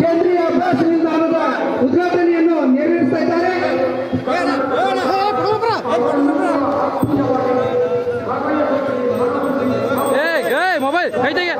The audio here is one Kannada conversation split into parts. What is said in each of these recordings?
ಕೇಂದ್ರೀಯ ಅಭ್ಯಾಸ ನಿಲ್ದಾಣದ ಉದ್ಘಾಟನೆಯನ್ನು ನೆರವೇರಿಸ್ತಾ ಇದ್ದಾರೆ ಏ ಮೊಬೈಲ್ ಕೈ ತೆಗೆ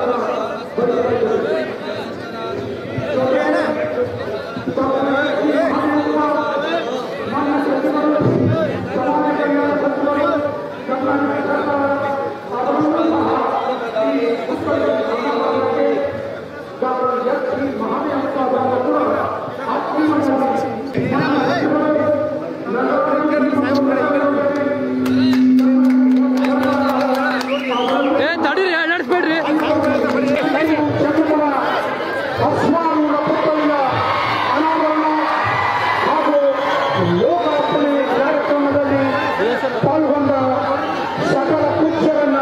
ಸಕಲ ಪೂಜ್ಯರನ್ನ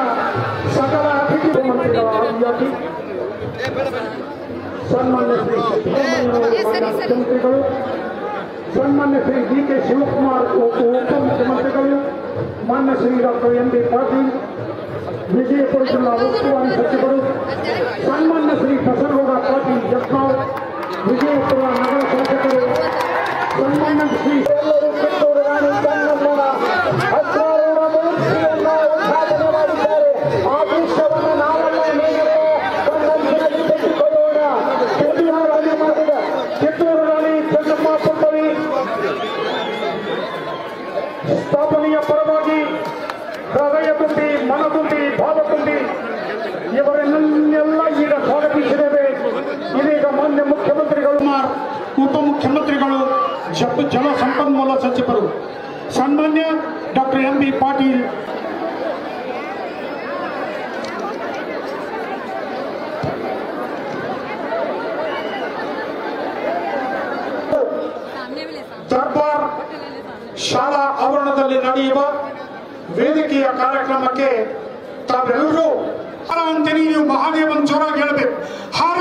ಸಕಲ ಅತಿಥಿ ಮಂತ್ರಿಗಳ ಆದಿಯಾಗಿ ಸನ್ಮಾನ್ಯ ಶ್ರೀ ಸಿದ್ದರಾಮಯ್ಯನವರು ಮಾನ್ಯ ಮುಖ್ಯಮಂತ್ರಿಗಳು ಸನ್ಮಾನ್ಯ ಶ್ರೀ ಡಿ ಕೆ ಶಿವಕುಮಾರ್ ಉಪ ಉಪಮುಖ್ಯಮಂತ್ರಿಗಳು ಮಾನ್ಯ Shri doctor M B Patil Vijayapura ಜಿಲ್ಲಾ ಉಸ್ತುವಾರಿ ಸಚಿವರು ಸನ್ಮಾನ್ಯ ಶ್ರೀ ಬಸನಗೌಡ ಪಾಟೀಲ್ ಜತ್ನಾಳ್ ವಿಜಯಪುರ ನಗರ ಶಾಸಕರು ಸನ್ಮಾನ್ಯ ಶ್ರೀ ಸ್ಥಾಪನೆಯ ಪರವಾಗಿ ಹೃದಯ ತುಂಬಿ, ಮನ ತುಂಬಿ, ಭಾವ ತುಂಬಿ ಇವರನ್ನೆಲ್ಲ ಈಗ ಸ್ವಾಗತಿಸಿದ್ದೇವೆ. ಇದೀಗ ಮಾನ್ಯ ಮುಖ್ಯಮಂತ್ರಿಗಳು ಉಪಮುಖ್ಯಮಂತ್ರಿಗಳು ಜಲ ಸಂಪನ್ಮೂಲ ಸಚಿವರು, ಸನ್ಮಾನ್ಯ ಡಾಕ್ಟರ್ ಎಂ ಬಿ ಪಾಟೀಲ್. ಶಾಲಾ ಆವರಣದಲ್ಲಿ ನಡೆಯುವ ವೇದಿಕೆಯ ಕಾರ್ಯಕ್ರಮಕ್ಕೆ ತಾವೆಲ್ಲರೂ ಅಂತೀನಿ ನೀವು ಮಹಾದೇವನ್ ಜೋರಾಗಿ ಹೇಳಬೇಕು. ಹಾರ